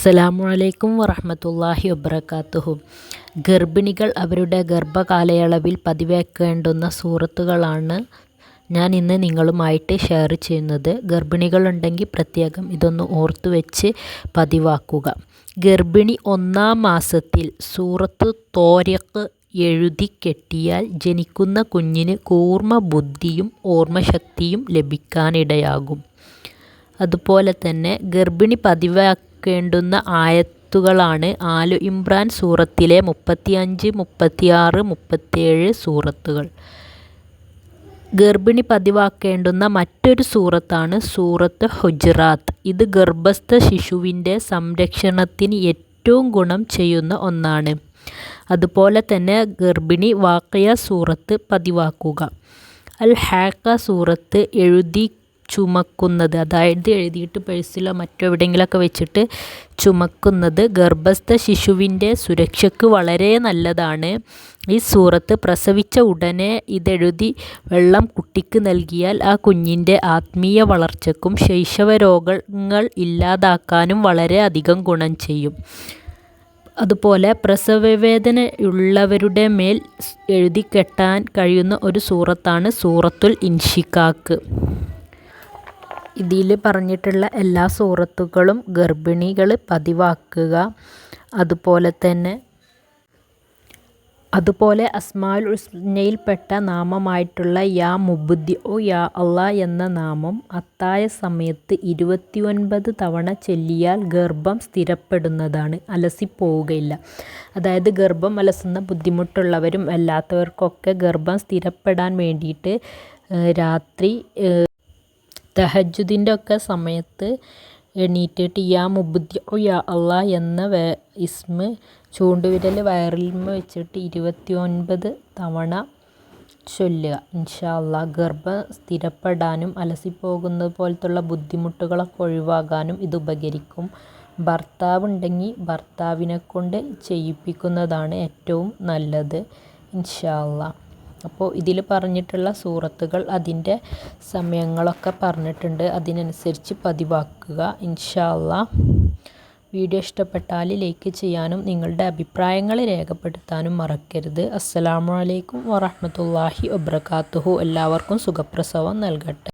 അസ്സലാമു അലൈക്കും വറഹമത്തല്ലാഹി വബർക്കാത്തുഹു ഗർഭിണികൾ അവരുടെ ഗർഭകാലയളവിൽ പതിവേക്കേണ്ടുന്ന സൂറത്തുകളാണ് ഞാൻ ഇന്ന് നിങ്ങളുമായിട്ട് ഷെയർ ചെയ്യുന്നത്. ഗർഭിണികളുണ്ടെങ്കിൽ പ്രത്യേകം ഇതൊന്ന് ഓർത്തു വെച്ച് പതിവാക്കുക. ഗർഭിണി ഒന്നാം മാസത്തിൽ സൂറത്ത് തോരക്ക് എഴുതി കെട്ടിയാൽ ജനിക്കുന്ന കുഞ്ഞിന് കൂർമ്മ ബുദ്ധിയും ഓർമ്മശക്തിയും ലഭിക്കാനിടയാകും. അതുപോലെ തന്നെ ഗർഭിണി പതിവാക്കേണ്ടുന്ന ആയത്തുകളാണ് ആലു ഇമ്രാൻ സൂറത്തിലെ മുപ്പത്തിയഞ്ച് മുപ്പത്തിയാറ് മുപ്പത്തിയേഴ് സൂറത്തുകൾ. ഗർഭിണി പതിവാക്കേണ്ടുന്ന മറ്റൊരു സൂറത്താണ് സൂറത്ത് ഹുജറാത്ത്. ഇത് ഗർഭസ്ഥ ശിശുവിന്റെ സംരക്ഷണത്തിന് ഏറ്റവും ഗുണം ചെയ്യുന്ന ഒന്നാണ്. അതുപോലെ തന്നെ ഗർഭിണി വാക്കയ സൂറത്ത് പതിവാക്കുക. അൽ ഹാക്ക സൂറത്ത് എഴുതി ചുമക്കുന്നത്. അതായത് എഴുതിയിട്ട് പേഴ്സിലോ മറ്റോ എവിടെയെങ്കിലുമൊക്കെ വെച്ചിട്ട് ചുമക്കുന്നത് ഗർഭസ്ഥ ശിശുവിന്റെ സുരക്ഷയ്ക്ക് വളരെ നല്ലതാണ്. ഈ സൂറത്ത് പ്രസവിച്ച ഉടനെ ഇതെഴുതി വെള്ളം കുട്ടിക്ക് നൽകിയാൽ ആ കുഞ്ഞിന്റെ ആത്മീയ വളർച്ചയ്ക്കും ശൈശവരോഗങ്ങൾ ഇല്ലാതാക്കാനും വളരെ അധികം ഗുണം ചെയ്യും. അതുപോലെ പ്രസവവേദനയുള്ളവരുടെ മേൽ എഴുതി കെട്ടാൻ കഴിയുന്ന ഒരു സൂറത്താണ് സൂറത്തുൽ ഇൻഷിക്കാക്ക് ഇതിൽ പറഞ്ഞിട്ടുള്ള എല്ലാ സൂറത്തുകളും ഗർഭിണികൾ പതിവാക്കുക. അതുപോലെ തന്നെ അതുപോലെ അസ്മാൽ ഉസ്നയിൽപ്പെട്ട നാമമായിട്ടുള്ള യാ മുബുദ്ദി ഒ യാ അള്ളാ എന്ന നാമം അത്തായ സമയത്ത് ഇരുപത്തിയൊൻപത് തവണ ചൊല്ലിയാൽ ഗർഭം സ്ഥിരപ്പെടുന്നതാണ് അലസിപ്പോവുകയില്ല. അതായത് ഗർഭം അലസുന്ന ബുദ്ധിമുട്ടുള്ളവരും അല്ലാത്തവർക്കൊക്കെ ഗർഭം സ്ഥിരപ്പെടാൻ വേണ്ടിയിട്ട് രാത്രി തഹജുദിന്റെ ഒക്കെ സമയത്ത് എണീറ്റിട്ട് യാ മുബുദ്ദിഉ യാ അള്ളാ എന്ന വേ ഇസ്മ് ചൂണ്ടുവിരൽ വയറിൽമ വെച്ചിട്ട് ഇരുപത്തി ഒൻപത് തവണ ചൊല്ലുക. ഇൻഷാ അള്ളാ ഗർഭം സ്ഥിരപ്പെടാനും അലസിപ്പോകുന്നത് പോലത്തുള്ള ബുദ്ധിമുട്ടുകളൊക്കെ ഒഴിവാകാനും ഇത് ഉപകരിക്കും. ഭർത്താവ് ഉണ്ടെങ്കിൽ ഭർത്താവിനെ കൊണ്ട് ചെയ്യിപ്പിക്കുന്നതാണ് ഏറ്റവും നല്ലത്. ഇൻഷാ അള്ളാ അപ്പോൾ ഇതിൽ പറഞ്ഞിട്ടുള്ള സൂറത്തുകൾ അതിന്റെ സമയങ്ങളൊക്കെ പറഞ്ഞിട്ടുണ്ട്. അതിനനുസരിച്ച് പതിവാക്കുക. ഇൻഷാല്ല വീഡിയോ ഇഷ്ടപ്പെട്ടാൽ ലൈക്ക് ചെയ്യാനും നിങ്ങളുടെ അഭിപ്രായങ്ങൾ രേഖപ്പെടുത്താനും മറക്കരുത്. അസ്സലാമു അലൈക്കും വറഹമത്തല്ലാഹി വബർക്കാത്തുഹു എല്ലാവർക്കും സുഖപ്രസവം നൽകട്ടെ.